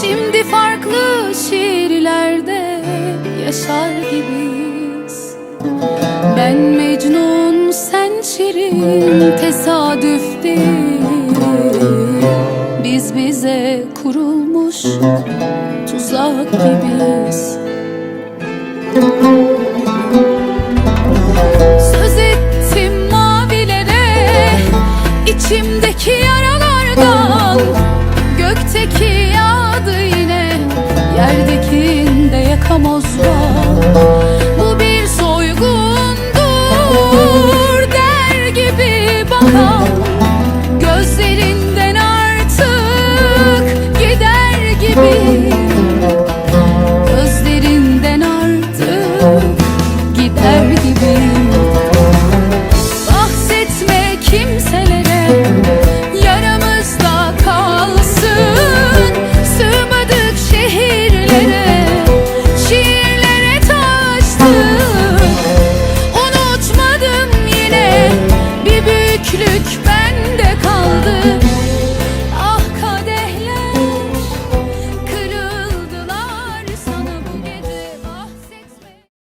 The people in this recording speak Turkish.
Şimdi farklı şehirlerde yaşar gibiyiz. Ben Mecnun sen Şirin tesadüf değil. Biz bize kurulmuş tuzak gibiyiz. Derdikinde yakamozlar Bu bir soygundur der gibi bakan Gözlerinden artık gider gibi. Gözlerinden artık gider gibi. Bölük ben